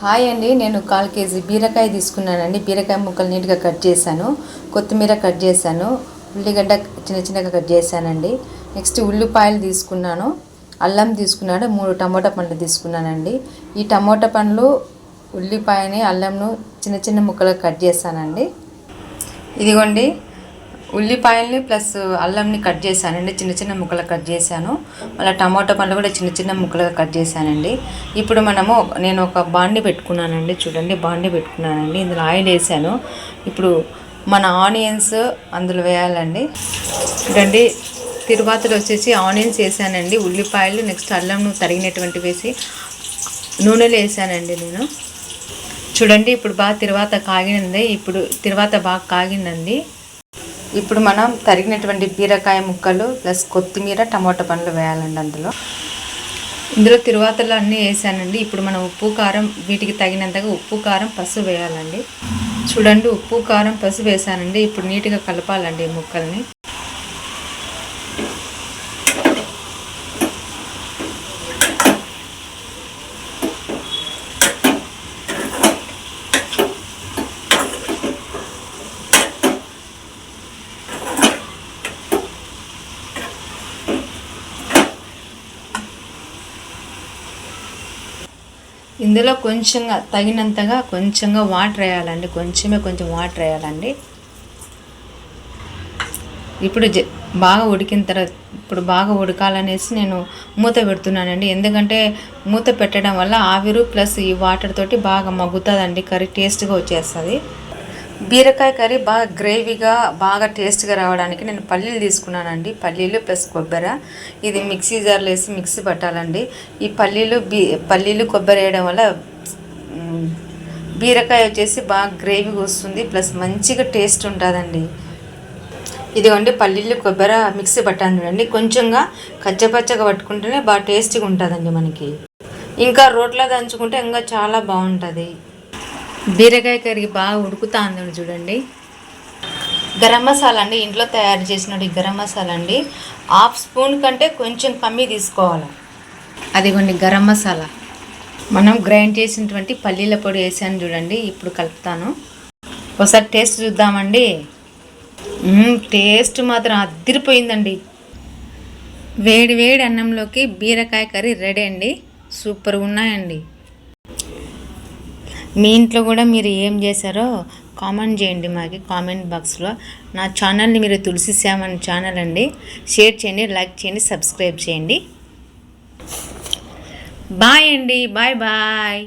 Hi అండి నేను call KG బీరకాయ తీసుకున్నానండి. బీరకాయ ముక్కలు నీట్గా కట్ చేశాను. కొత్తిమీర కట్ చేశాను. ఉల్లిగడ్డ చిన్న చిన్నగా కట్ చేశానండి. నెక్స్ట్ ఉల్లిపాయలు తీసుకున్నాను. అల్లం తీసుకున్నాను. మూడు టమోటా పండ్లు తీసుకున్నానండి. ఈ టమోటా పండ్లు ఉల్లిపాయని అల్లంను చిన్న చిన్న ముక్కలుగా కట్ చేశానండి. ఇదిగోండి. ఉల్లిపాయల్ని ప్లస్ అల్లంని కట్ చేశానండి. చిన్న చిన్న ముక్కలు కట్ చేశాను. మళ్ళీ టమాటో పండ్లు కూడా చిన్న చిన్న ముక్కలుగా కట్ చేశానండి. ఇప్పుడు మనము నేను ఒక బాండి పెట్టుకున్నానండి. చూడండి బాండి పెట్టుకున్నానండి. ఇందులో ఆయిల్ వేసాను. ఇప్పుడు మన ఆనియన్స్ అందులో వేయాలండి. చూడండి తిరువాతలు వచ్చేసి ఆనియన్స్ వేసానండి. ఉల్లిపాయలు నెక్స్ట్ అల్లంను తరిగినటువంటి వేసి నూనెలు వేసానండి నేను. చూడండి ఇప్పుడు బాగా తిరువాత కాగినంది. ఇప్పుడు తిరువాత బాగా కాగిందండి. ఇప్పుడు మనం తరిగినటువంటి బీరకాయ ముక్కలు ప్లస్ కొత్తిమీర టమాటా పండ్లు వేయాలండి అందులో. ఇందులో తిరువాతలు అన్నీ వేసానండి. ఇప్పుడు మనం ఉప్పు కారం వీటికి తగినంతగా ఉప్పు కారం పసుపు వేయాలండి. చూడండి ఉప్పు కారం పసుపు వేసానండి. ఇప్పుడు నీట్గా కలపాలండి ఈ ముక్కల్ని. ఇందులో కొంచెంగా తగినంతగా కొంచెంగా వాటర్ వేయాలండి. కొంచెమే కొంచెం వాటర్ వేయాలండి. ఇప్పుడు జ బాగా ఉడికిన తర్వాత ఇప్పుడు బాగా ఉడకాలనేసి నేను మూత పెడుతున్నానండి. ఎందుకంటే మూత పెట్టడం వల్ల ఆవిరు ప్లస్ ఈ వాటర్ తోటి బాగా మగ్గుతుందండి. కర్రీ టేస్ట్గా వచ్చేస్తుంది. బీరకాయ కర్రీ బాగా గ్రేవీగా బాగా టేస్ట్గా రావడానికి నేను పల్లీలు తీసుకున్నానండి. పల్లీలు ప్లస్ కొబ్బరి. ఇది మిక్సీ జార్లో వేసి మిక్సీ పట్టాలండి. ఈ పల్లీలు బీ పల్లీలు కొబ్బరి వేయడం వల్ల బీరకాయ వచ్చేసి బాగా గ్రేవీగా వస్తుంది ప్లస్ మంచిగా టేస్ట్ ఉంటుందండి. ఇదిగోండి పల్లీలు కొబ్బరి మిక్సీ పట్టాను చూడండి. కొంచెంగా కచ్చపచ్చగా పట్టుకుంటేనే బాగా టేస్టీగా ఉంటుందండి మనకి. ఇంకా రోట్లో దంచుకుంటే ఇంకా చాలా బాగుంటుంది. బీరకాయ కర్రీ బాగా ఉడుకుతా ఉంది చూడండి. గరం మసాలా అండి ఇంట్లో తయారు చేసిన గరం మసాలా అండి. హాఫ్ స్పూన్ కంటే కొంచెం కమ్మి తీసుకోవాలి. అదిగోండి గరం మసాలా. మనం గ్రైండ్ చేసినటువంటి పల్లీల పొడి వేసాను చూడండి ఇప్పుడు కలుపుతాను. ఒకసారి టేస్ట్ చూద్దామండి. టేస్ట్ మాత్రం అదిరిపోయిందండి. వేడి వేడి అన్నంలోకి బీరకాయ కర్రీ రెడీ అండి. సూపర్గా ఉన్నాయండి. మీ ఇంట్లో కూడా మీరు ఏం చేశారో కామెంట్ చేయండి మాకి కామెంట్ బాక్స్లో. నా ఛానల్ని మీరు తులసి శ్యామ్ ఛానల్ అండి. షేర్ చేయండి లైక్ చేయండి సబ్స్క్రైబ్ చేయండి. బాయ్ అండి బాయ్ బాయ్.